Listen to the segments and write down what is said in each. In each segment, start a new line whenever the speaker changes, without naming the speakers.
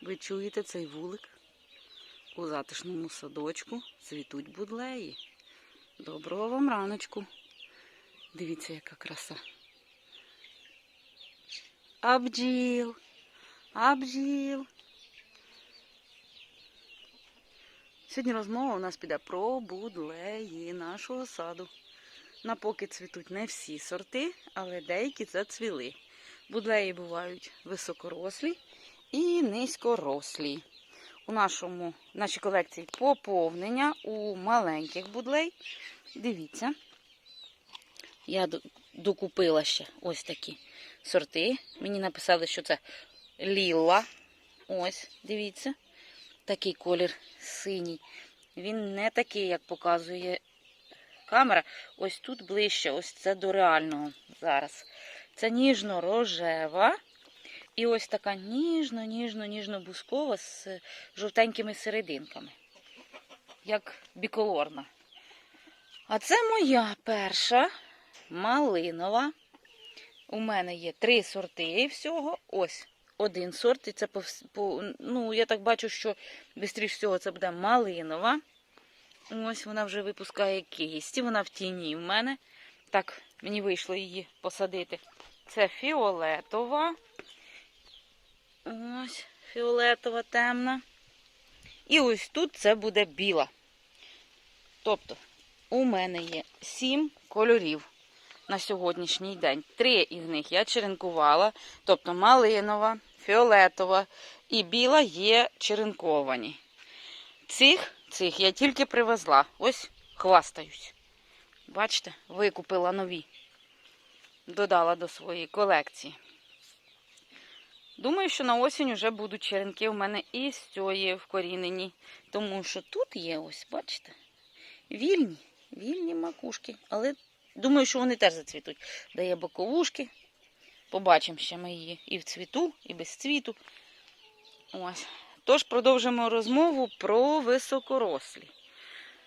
Ви чуєте цей вулик? У затишному садочку цвітуть будлеї. Доброго вам раночку. Дивіться, яка краса. Абджіл. Абджіл. Сьогодні розмова у нас піде про будлеї нашого саду. Напоки цвітуть не всі сорти, але деякі зацвіли. Будлеї бувають високорослі і низькорослі. У нашому, нашій колекції поповнення у маленьких будлей. Дивіться, я докупила ще ось такі сорти. Мені написали, що це ліла. Ось, дивіться, такий колір синій. Він не такий, як показує камера. Ось тут ближче, ось це до реального зараз. Це ніжно-рожева. І ось така ніжно-ніжно-ніжно-бускова з жовтенькими серединками. Як біколорна. А це моя перша малинова. У мене є три сорти всього. Ось один сорт. І це по, по, ну, я так бачу, що швидше всього це буде малинова. Ось вона вже випускає кисті, вона в тіні в мене. Так, мені вийшло її посадити. Це фіолетова. Ось, фіолетова темна. І ось тут це буде біла. Тобто, у мене є сім кольорів на сьогоднішній день. Три із них я черенкувала. Тобто малинова, фіолетова і біла є черенковані. Цих, цих я тільки привезла. Ось хвастаюсь. Бачите, викупила нові. Додала до своєї колекції. Думаю, що на осінь вже будуть черенки у мене і з цієї вкорінені. Тому що тут є, ось, бачите, вільні, вільні макушки. Але думаю, що вони теж зацвітуть. Дає боковушки. Побачимо ще ми її і в цвіту, і без цвіту. Ось. Тож продовжимо розмову про високорослі.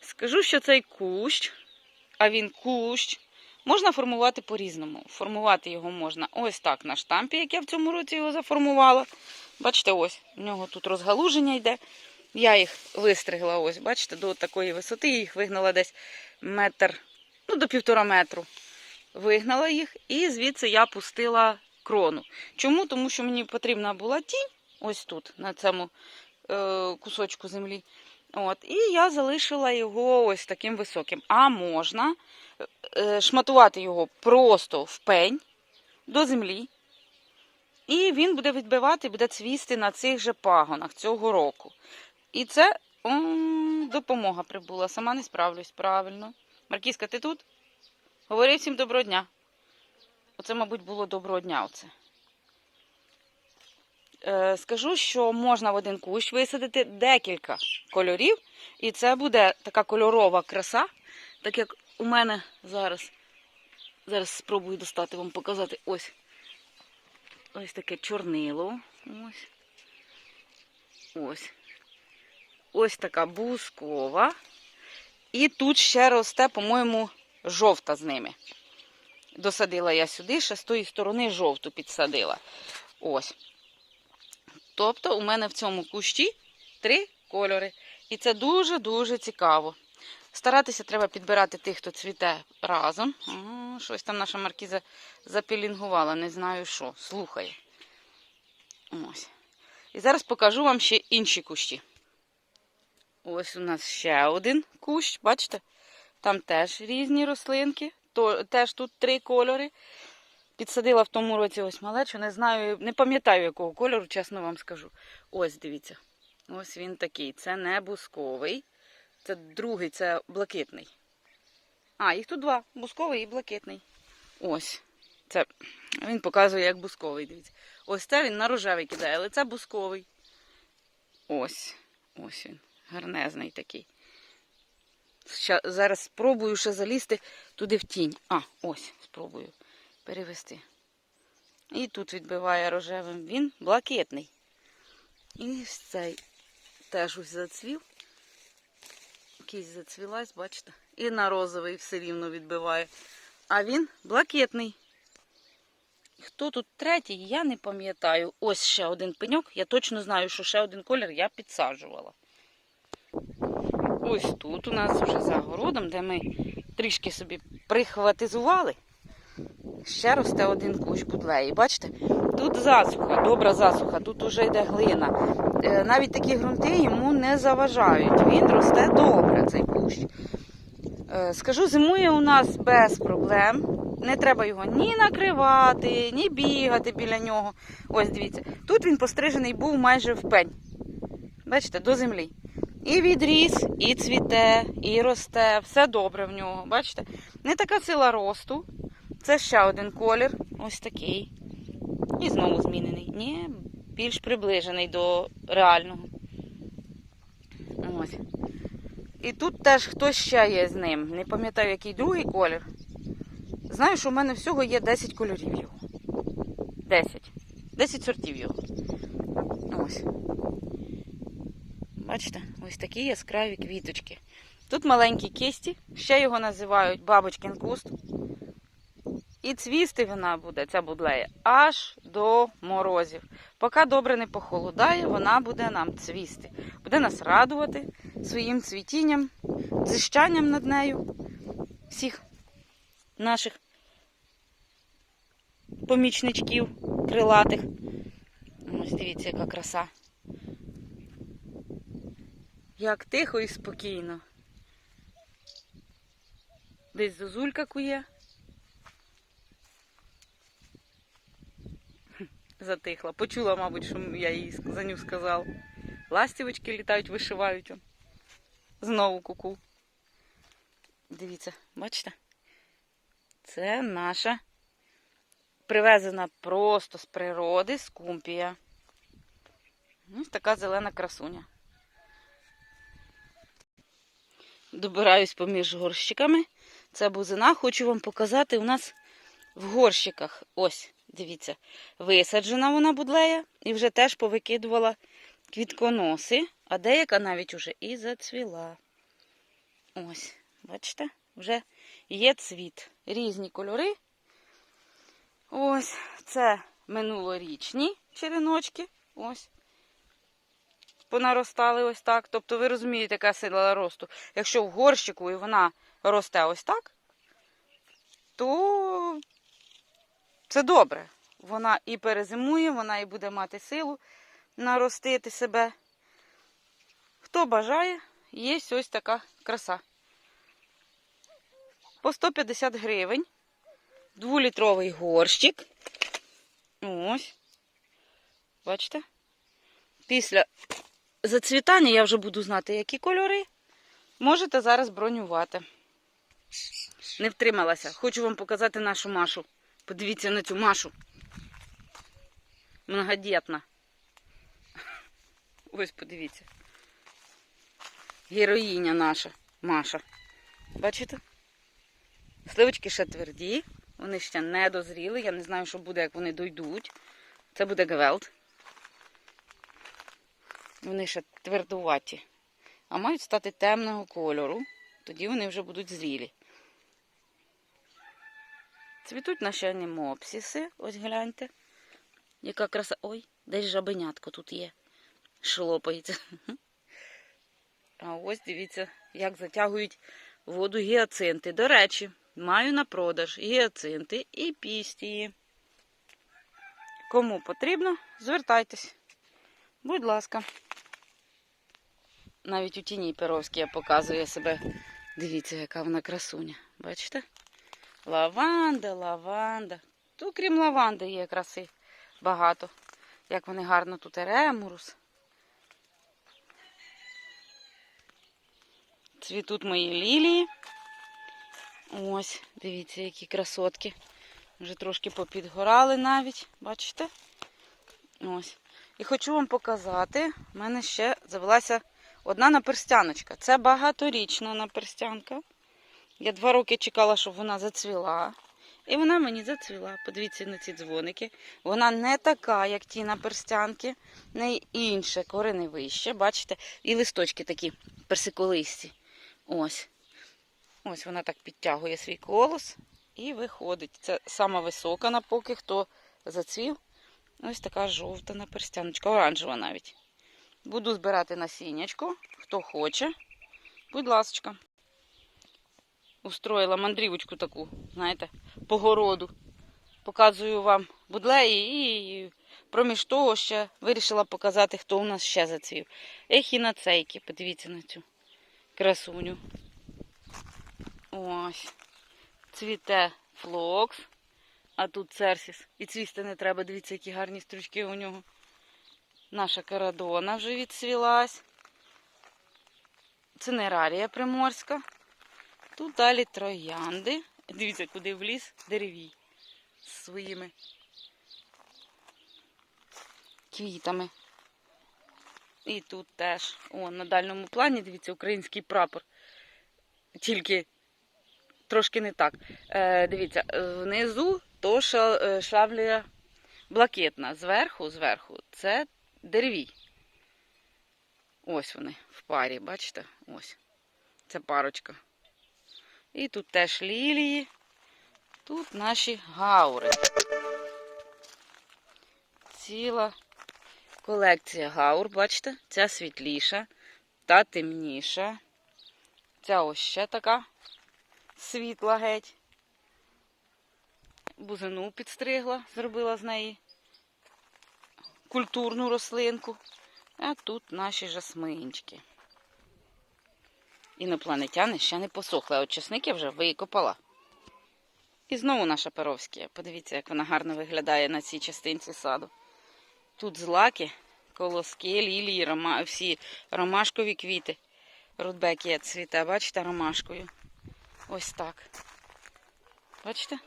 Скажу, що цей кущ, а він кущ, можна формувати по-різному. Формувати його можна ось так на штампі, як я в цьому році його заформувала. Бачите, ось, в нього тут розгалуження йде. Я їх вистригла, ось, бачите, до такої висоти, я їх вигнала десь метр, ну, до півтора метру. Вигнала їх, і звідси я пустила крону. Чому? Тому що мені потрібна була тінь, ось тут, на цьому е, кусочку землі. От, і я залишила його ось таким високим. А можна шматувати його просто в пень до землі. І він буде відбивати, буде цвісти на цих же пагонах цього року. І це м, допомога прибула. Сама не справлюсь правильно. Маркізка, ти тут? Говори всім доброго дня. Оце, мабуть, було доброго дня. Оце. Е, скажу, що можна в один кущ висадити декілька кольорів, і це буде така кольорова краса, так як у мене зараз. Зараз спробую достати вам показати ось. Ось таке чорнило. Ось. Ось. Ось така бускова. І тут ще росте, по-моєму, жовта з ними. Досадила я сюди, ще з тої сторони жовту підсадила. Ось. Тобто у мене в цьому кущі три кольори. І це дуже-дуже цікаво. Старатися треба підбирати тих, хто цвіте разом. Щось там наша маркіза запілінгувала, не знаю що. Слухає. Ось. І зараз покажу вам ще інші кущі. Ось у нас ще один кущ, бачите? Там теж різні рослинки. Теж тут три кольори. Підсадила в тому році ось малечу, не знаю, не пам'ятаю, якого кольору, чесно вам скажу. Ось дивіться. Ось він такий. Це не бусковий. Це другий, це блакитний. А, їх тут два: бусковий і блакитний. Ось. Це він показує, як бусковий. Дивіться. Ось це він на рожевий кидає, але це бусковий. Ось. Ось він. Гарнезний такий. Ща, зараз спробую ще залізти туди в тінь. А, ось, спробую перевести. І тут відбиває рожевим. Він блакитний. І цей теж ось зацвів. Якийсь зацвілась, бачите? І на розовий все рівно відбиває. А він блакитний. Хто тут третій, я не пам'ятаю. Ось ще один пеньок. Я точно знаю, що ще один колір я підсаджувала. Ось тут у нас вже за городом, де ми трішки собі прихватизували. Ще росте один кущ будлеї. Бачите? Тут засуха, добра засуха, тут уже йде глина. Е, Навіть такі ґрунти йому не заважають. Він росте добре, Скажу, зимує у нас без проблем. Не треба його ні накривати, ні бігати біля нього. Ось дивіться. Тут він пострижений був майже в пень. Бачите, до землі. І відріс, і цвіте, і росте. Все добре в нього. Бачите? Не така сила росту. Це ще один колір. Ось такий. І знову змінений. Ні, більш приближений до реального. Ось. І тут теж хтось ще є з ним. Не пам'ятаю, який другий колір. Знаю, що в мене всього є 10 кольорів його. 10. 10 сортів його. Ось. Бачите, ось такі яскраві квіточки. Тут маленькі кисті, ще його називають бабочкин куст. І цвісти вона буде, ця будлея, аж до морозів. Поки добре не похолодає, вона буде нам цвісти. Буде нас радувати своїм цвітінням, дзищанням над нею. Всіх наших помічничків крилатих. Ось дивіться, яка краса. Як тихо і спокійно. Десь зозулька кує. Затихла. Почула, мабуть, що я їй за ню сказав. Ластівочки літають, вишивають. Знову куку. Дивіться, бачите? Це наша привезена просто з природи скумпія. Ось така зелена красуня. Добираюсь поміж горщиками. Це бузина. Хочу вам показати у нас в горщиках. Ось, дивіться, висаджена вона будлея і вже теж повикидувала квітконоси, а деяка навіть уже і зацвіла. Ось, бачите, вже є цвіт. Різні кольори. Ось, це минулорічні череночки. Ось. Понаростали ось так. Тобто, ви розумієте, яка сила росту. Якщо в горщику і вона росте ось так, то це добре. Вона і перезимує, вона і буде мати силу наростити себе. Хто бажає, є ось така краса. По 150 гривень. Дволітровий горщик. Ось. Бачите? Після зацвітання я вже буду знати, які кольори. Можете зараз бронювати. Не втрималася. Хочу вам показати нашу Машу. Подивіться на цю Машу. Многодітна. Ось подивіться. Героїня наша Маша. Бачите? Сливочки ще тверді, вони ще не дозріли. Я не знаю, що буде, як вони дойдуть. Це буде гвелт. Вони ще твердуваті. А мають стати темного кольору. Тоді вони вже будуть зрілі. Цвітуть наші мопсіси. Ось гляньте. Яка краса. Ой, десь жабенятко тут є. Шлопається. А ось дивіться, як затягують воду гіацинти. До речі, маю на продаж гіацинти і пістії. Кому потрібно, звертайтесь. Будь ласка. Навіть у тіні Перовській я показую себе. Дивіться, яка вона красуня. Бачите? Лаванда, лаванда. Тут, крім лаванди, є краси багато. Як вони гарно тут еремурус. Цвітуть мої лілії. Ось, дивіться, які красотки. Вже трошки попідгорали навіть, бачите? Ось. І хочу вам показати, в мене ще завелася одна наперстяночка. Це багаторічна наперстянка. Я два роки чекала, щоб вона зацвіла. І вона мені зацвіла. Подивіться на ці дзвоники. Вона не така, як ті наперстянки. В неї інше, корени вище, бачите? І листочки такі персиколисті. Ось. Ось вона так підтягує свій колос і виходить. Це сама висока на поки, хто зацвів. Ось така жовта наперстяночка, оранжева навіть. Буду збирати насіннячко, хто хоче. Будь ласочка. Устроїла мандрівочку таку, знаєте, по городу. Показую вам будлеї і проміж того ще вирішила показати, хто у нас ще зацвів. Ехінацейки, подивіться на цю красуню. Ось. Цвіте флокс, а тут церсіс. І цвісти не треба, дивіться, які гарні стручки у нього. Наша карадона вже відсвілась. Цинерарія приморська. Тут далі троянди. Дивіться, куди вліз деревій з своїми квітами. І тут теж, о, на дальньому плані, дивіться, український прапор. Тільки трошки не так. Е, дивіться, внизу то ша- е, блакитна. Зверху, зверху, це деревій. Ось вони в парі, бачите? Ось. Це парочка. І тут теж лілії. Тут наші гаури. Ціла колекція гаур, бачите? Ця світліша, та темніша. Ця ось ще така світла геть. Бузину підстригла, зробила з неї культурну рослинку. А тут наші жасминчики. Інопланетяни ще не посохли, а от чесник я вже викопала. І знову наша Перовська. Подивіться, як вона гарно виглядає на цій частинці саду. Тут злаки, колоски, лілії, рома... всі ромашкові квіти. Рудбекія цвіте, бачите, ромашкою. Ось так. Бачите?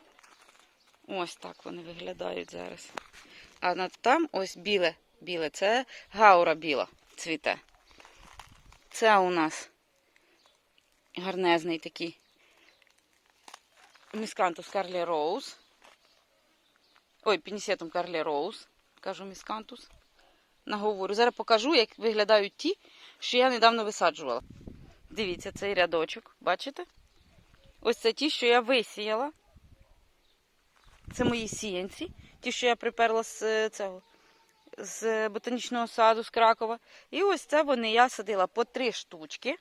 Ось так вони виглядають зараз. А над там ось біле, біле, це гаура біла цвіте. Це у нас гарнезний такий міскантус Карлі Роуз. Ой, пінісетум Карлі Роуз, кажу міскантус. Наговорю. Зараз покажу, як виглядають ті, що я недавно висаджувала. Дивіться, цей рядочок, бачите? Ось це ті, що я висіяла. Це мої сіянці, ті, що я приперла з е, цього, з ботанічного саду з Кракова. І ось це вони я садила по три штучки.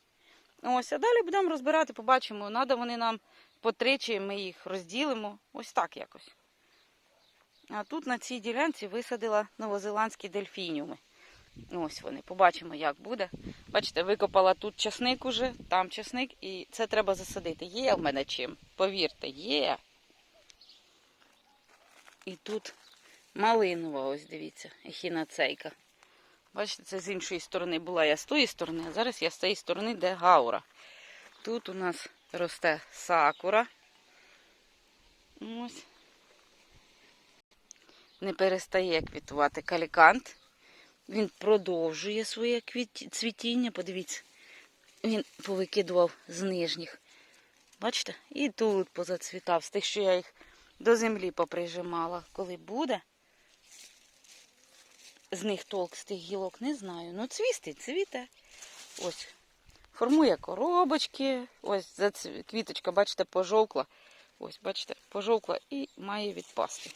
Ось, а далі будемо розбирати, побачимо, надо вони нам по три, чи ми їх розділимо. Ось так якось. А тут на цій ділянці висадила новозеландські дельфініуми. Ось вони, побачимо, як буде. Бачите, викопала тут часник уже, там часник, і це треба засадити. Є в мене чим, повірте, є. І тут малинова, ось дивіться, ехінацейка. Бачите, це з іншої сторони була я з тої сторони, а зараз я з цієї сторони, де гаура. Тут у нас росте сакура. Ось. Не перестає квітувати калікант. Він продовжує своє цвітіння. Подивіться, він повикидував з нижніх. Бачите? І тут позацвітав, з тих, що я їх до землі поприжимала. Коли буде, з них толк з тих гілок не знаю. Ну, цвісти, цвіте. Ось. Формує коробочки. Ось квіточка, бачите, пожовкла. Ось, бачите, пожовкла і має відпасти.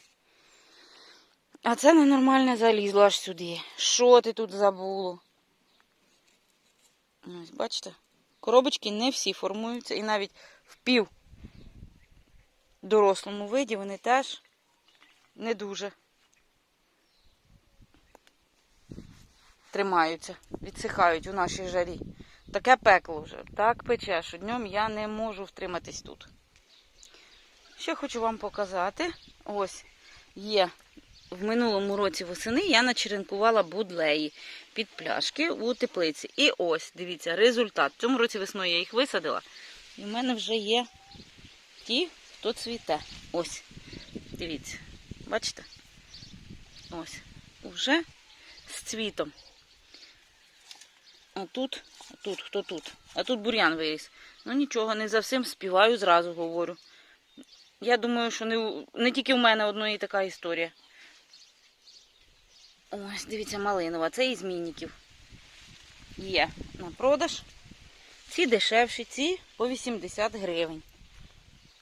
А це ненормальне залізло аж сюди. Що ти тут забуло? Ось, бачите? Коробочки не всі формуються. І навіть в пів дорослому виді вони теж не дуже тримаються, відсихають у нашій жарі. Таке пекло вже, так пече, що днем я не можу втриматись тут. Що хочу вам показати. Ось є в минулому році восени я начеренкувала будлеї під пляшки у теплиці. І ось, дивіться, результат. В цьому році весною я їх висадила. І в мене вже є ті, хто цвіте. Ось. Дивіться. Бачите? Ось. Уже з цвітом. А тут, тут, хто тут? А тут бур'ян виріс. Ну нічого, не за всім співаю, зразу говорю. Я думаю, що не, не тільки в мене одної така історія. Ось, дивіться, малинова. Це із мініків. Є на продаж. Ці дешевші, ці по 80 гривень.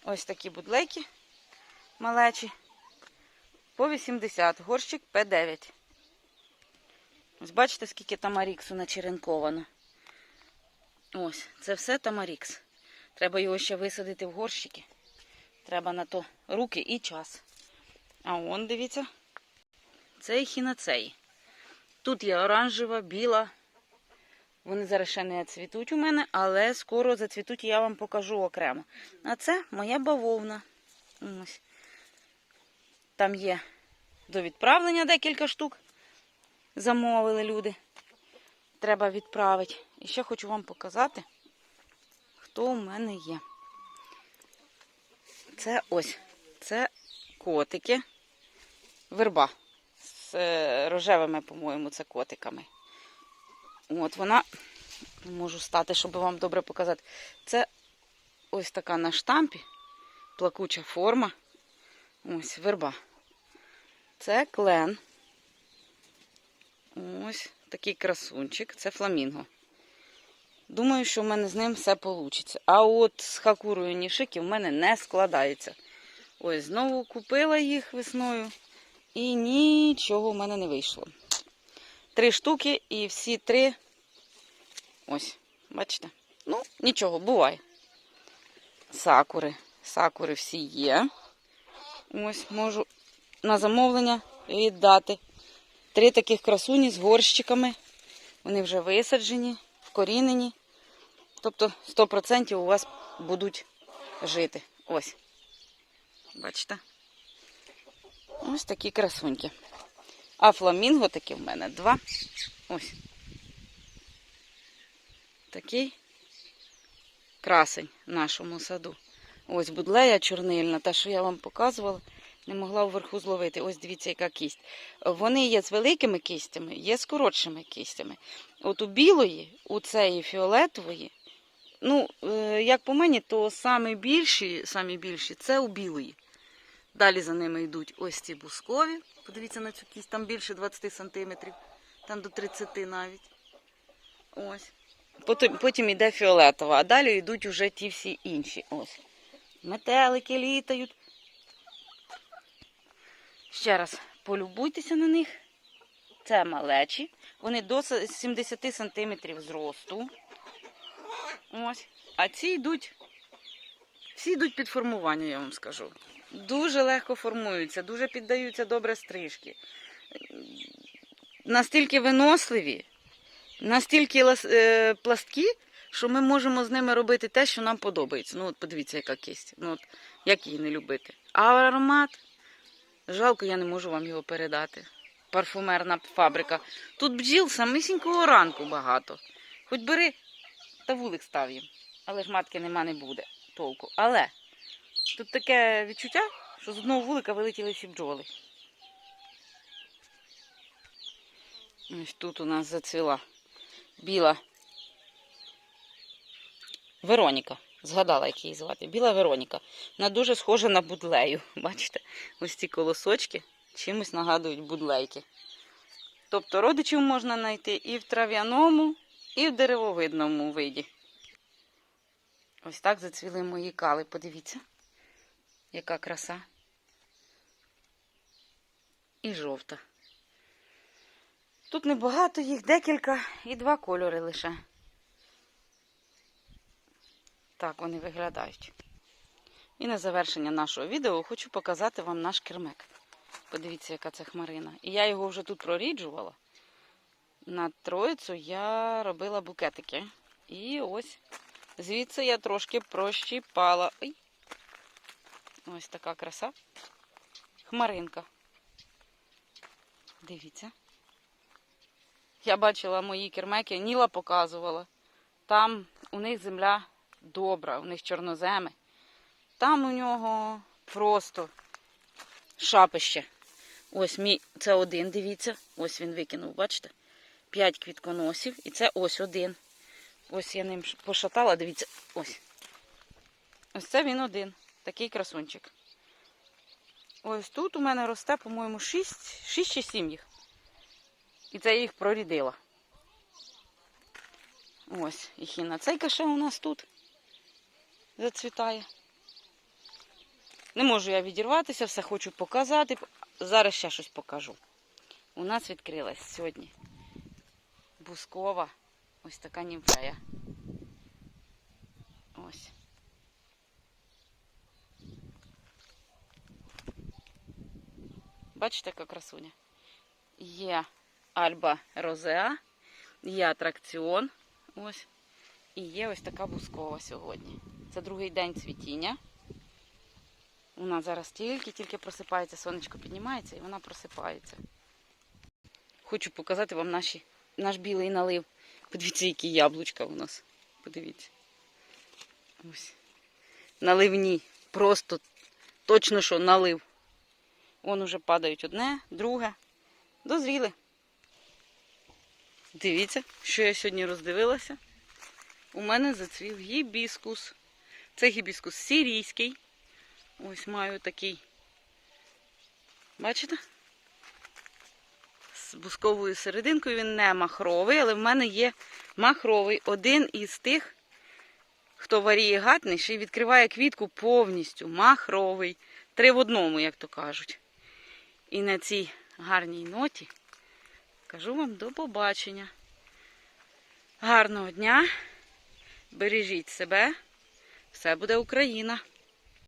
Ось такі будлейки малечі. по 80, горщик П9. Ось бачите, скільки тамаріксу начеренковано. Ось, це все тамарікс. Треба його ще висадити в горщики. Треба на то руки і час. А он, дивіться, це хіноцеї. Тут є оранжева, біла. Вони зараз ще не цвітуть у мене, але скоро зацвітуть і я вам покажу окремо. А це моя бавовна. Там є до відправлення декілька штук. Замовили люди. Треба відправити. І ще хочу вам показати, хто у мене є. Це ось. Це котики. Верба. З е, рожевими, по-моєму, це котиками. От вона, можу стати, щоб вам добре показати. Це ось така на штампі, плакуча форма. Ось верба. Це клен. Ось такий красунчик. Це фламінго. Думаю, що в мене з ним все вийде. А от з хакурою нішики в мене не складається. Ось, знову купила їх весною. І нічого в мене не вийшло. Три штуки і всі три. Ось, бачите? Ну, нічого, буває. Сакури. Сакури всі є. Ось можу на замовлення віддати. Три таких красуні з горщиками. Вони вже висаджені, вкорінені. Тобто 100% у вас будуть жити. Ось. Бачите? Ось такі красуньки. А фламінго такі в мене два. Ось. Такий красень в нашому саду. Ось будлея чорнильна, та, що я вам показувала, не могла вверху зловити. Ось дивіться, яка кість. Вони є з великими кістями, є з коротшими кістями. От у білої, у цієї фіолетової, ну, е, як по мені, то самі більші, самі більші це у білої. Далі за ними йдуть ось ці бускові. Подивіться на цю кість, там більше 20 сантиметрів, там до 30 навіть. Ось. Потім, потім йде фіолетова, а далі йдуть уже ті всі інші. Ось. Метелики літають. Ще раз полюбуйтеся на них. Це малечі. Вони до 70 сантиметрів зросту. Ось. А ці йдуть, всі йдуть під формування, я вам скажу. Дуже легко формуються, дуже піддаються добре стрижки. Настільки виносливі, настільки е, пласткі, що ми можемо з ними робити те, що нам подобається. Ну, от подивіться, яка кисть. Ну, от, як її не любити. А аромат, жалко, я не можу вам його передати. Парфумерна фабрика. Тут бджіл самісінького ранку багато. Хоч бери та вулик став їм. Але ж матки нема не буде толку. Але тут таке відчуття, що з одного вулика вилетіли всі бджоли. Ось тут у нас зацвіла біла Вероніка. Згадала, як її звати. Біла Вероніка. Вона дуже схожа на будлею. Бачите? Ось ці колосочки чимось нагадують будлейки. Тобто родичів можна знайти і в трав'яному, і в деревовидному виді. Ось так зацвіли мої кали. Подивіться, яка краса. І жовта. Тут небагато їх, декілька і два кольори лише. Так вони виглядають. І на завершення нашого відео хочу показати вам наш кермек. Подивіться, яка це хмарина. І я його вже тут проріджувала. На троїцю я робила букетики. І ось звідси я трошки прощіпала. Ой. Ось така краса. Хмаринка. Дивіться. Я бачила мої кермеки, Ніла показувала. Там у них земля добра, у них чорноземи. Там у нього просто шапище. Ось мій, це один, дивіться. Ось він викинув, бачите? П'ять квітконосів. І це ось один. Ось я ним пошатала, дивіться, ось. Ось це він один. Такий красунчик. Ось тут у мене росте, по-моєму, 6, 6 чи 7 їх. І це я їх прорідила. Ось, і хіна. ще у нас тут зацвітає. Не можу я відірватися, все хочу показати. зараз ще щось покажу. У нас відкрилась сьогодні бускова ось така німфея. Ось. Бачите, яка красуня? Є Альба Розеа, є атракціон. Ось. І є ось така бускова сьогодні. Це другий день цвітіння. Вона зараз тільки-тільки просипається, сонечко піднімається і вона просипається. Хочу показати вам наші, наш білий налив. Подивіться, які яблучка у нас. Подивіться. Ось. Наливні. Просто точно що налив. Вон уже падають одне, друге. Дозріли. Дивіться, що я сьогодні роздивилася. У мене зацвів гібіскус. Це гібіскус сирійський. Ось маю такий. Бачите? З бусковою серединкою він не махровий, але в мене є махровий. Один із тих, хто варієгатний, ще й відкриває квітку повністю. Махровий. Три в одному, як то кажуть. І на цій гарній ноті кажу вам до побачення. Гарного дня! Бережіть себе. Все буде Україна.